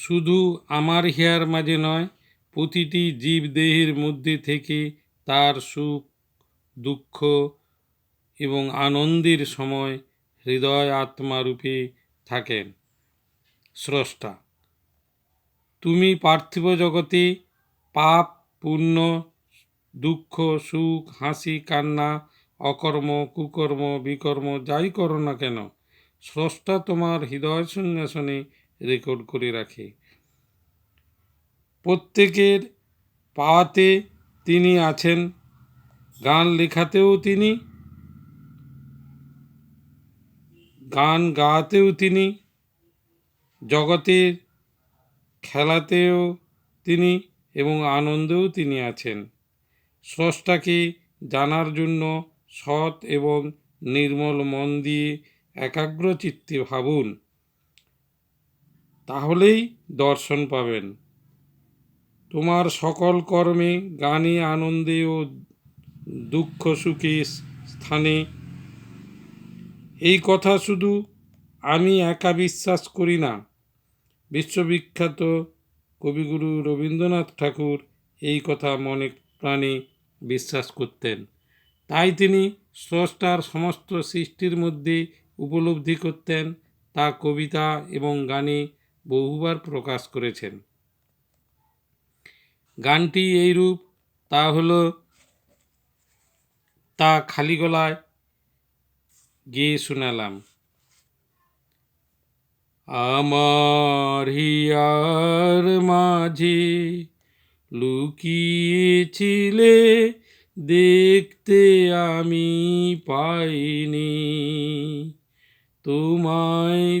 শুধু আমার হিয়ার মাঝে নয়, প্রতিটি জীবদেহের মধ্যে থেকে তার সুখ, দুঃখ এবং আনন্দের সময় হৃদয় আত্মা রূপে থাকেন স্রষ্টা, তুমি পার্থিব জগতে পাপ, পুণ্য, দুঃখ, সুখ, হাসি, কান্না, অকর্ম, কুকর্ম, বিকর্ম যাই করো না কেন, স্রষ্টা তোমার হৃদয় সিংহাসনে রেকর্ড করে রাখে। প্রত্যেকের পাওয়াতে তিনি আছেন, গান লেখাতেও তিনি, গান গাওয়াতেও তিনি, জগতের খেলাতেও তিনি এবং আনন্দেও তিনি আছেন। স্রষ্টাকে জানার জন্য সৎ এবং নির্মল মন দিয়ে একাগ্র চিত্তে ভাবুন। তাহলেই দর্শন পাবেন। তোমার সকল কর্মে গানে আনন্দে ও দুঃখ সুখে স্থানে। এই কথা শুধু আমি একা বিশ্বাস করি না। বিশ্ববিখ্যাত কবিগুরু রবীন্দ্রনাথ ঠাকুর এই কথা মনে প্রাণে বিশ্বাস করতেন। তাই তিনি স্রষ্টার সমস্ত সৃষ্টির মধ্যে উপলব্ধি করতেন। তা কবিতা এবং গানে বহুবার প্রকাশ করেছেন। গানটি এইরূপ তা হলো, তা খালি গলায় গেয়ে শোনালাম। আমার হিয়ার মাঝে লুকিয়েছিলে দেখতে আমি পাইনি। তোমায়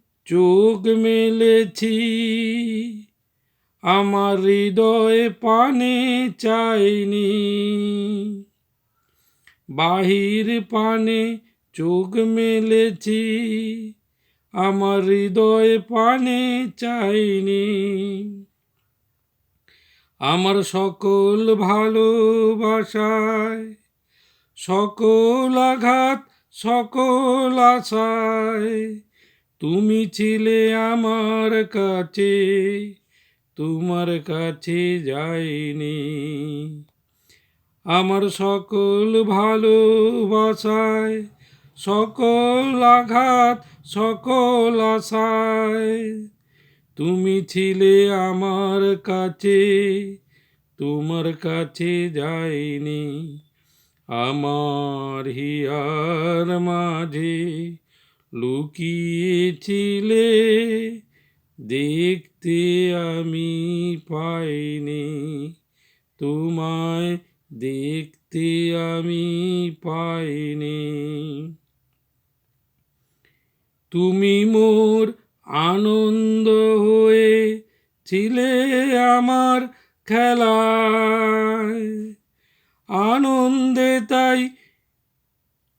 চোখ মেলেছি। আমার হৃদয় পানে চাইনি। বাহির পানে চোখ মেলেছি। আমার হৃদয় পানে চাইনি। আমার সকল ভালোবাসায়, সকল আঘাত, সকল আশায় তুমি ছিলে আমার কাছে, তোমার কাছে যাইনি। আমার সকল ভালোবাসায়, সকল আঘাত, সকল আশায়, তুমি ছিলে আমার কাছে, তোমার কাছে যাইনি। আমার হিয়ার মাঝে লুকিয়েছিলে, দেখতে আমি পাইনি। তোমায় দেখতে আমি পাইনি। তুমি মোর আনন্দ হয়ে ছিলে আমার খেলায়। আনন্দে তাই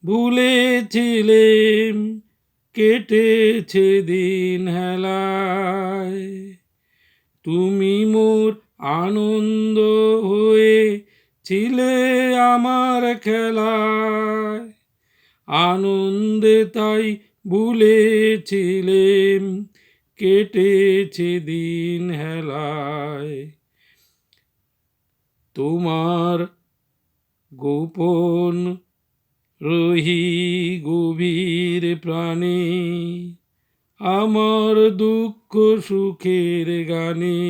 ভুলেছিলেম। কেটেছে দিন হেলায়। তুমি মোর আনন্দ হয়ে ছিলে আমার খেলায়। আনন্দে তাই ভুলেছিলেম, কেটেছে দিন হেলায়। তোমার গোপন রহি গভীর প্রাণে, আমার দুঃখ সুখের গানে।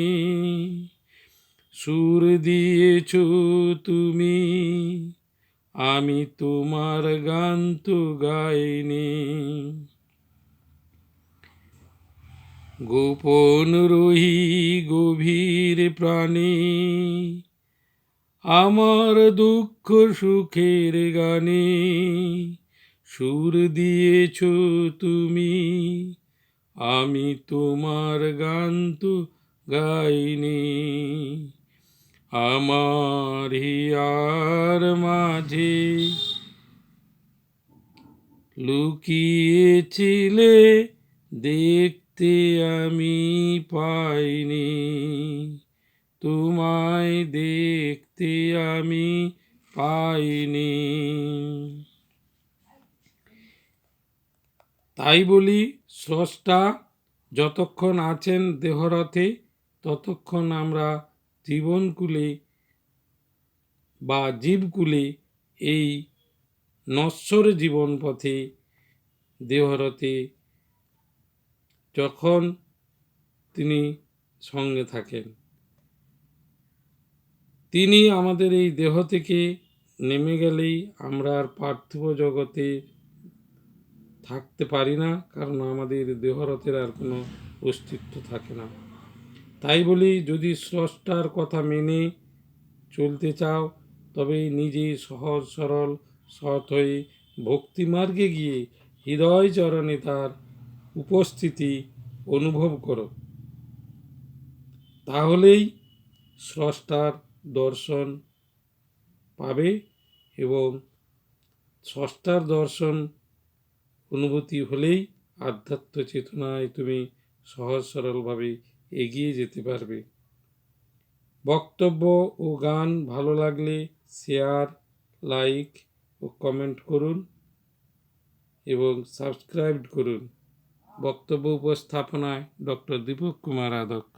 সুর দিয়েছ তুমি, আমি তোমার গান তো গাইনি। গোপন রহি গভীর প্রাণী আমার দুঃখ সুখের গানে সুর দিয়েছ তুমি। আমি তোমার গান তো গাইনি। আমার হিয়ার মাঝে লুকিয়েছিলে দেখতে আমি পাইনি। তোমায় দেখতে আমি পাইনি। তাই বলি, স্রষ্টা, যতক্ষণ আছেন দেহরথে, ততক্ষণ আমরা জীবনকুলে বা জীবকুলে এই নশ্বর জীবন পথে দেহরথে যখন তিনি সঙ্গে থাকেন। তিনি আমাদের এই দেহ থেকে নেমে গেলেই আমরা আর পার্থিব জগতে থাকতে পারি না, কারণ আমাদের দেহরথের আর কোনো অস্তিত্ব থাকে না। তাই বলি, যদি স্রষ্টার কথা মেনে চলতে চাও, তবে নিজে সহজ সরল সৎ হয়ে ভক্তিমার্গে গিয়ে হৃদয় চরণে তার উপস্থিতি অনুভব করো। তাহলেই স্রষ্টার দর্শন পাবে এবং স্রষ্টার দর্শন অনুভূতি হলেই আধ্যাত্ম চেতনায় তুমি সহজ সরলভাবে এগিয়ে যেতে পারবে। বক্তব্য ও গান ভালো লাগলে শেয়ার, লাইক ও কমেন্ট করুন এবং সাবস্ক্রাইব করুন। বক্তব্য উপস্থাপনায় ডক্টর দীপক কুমার আদক।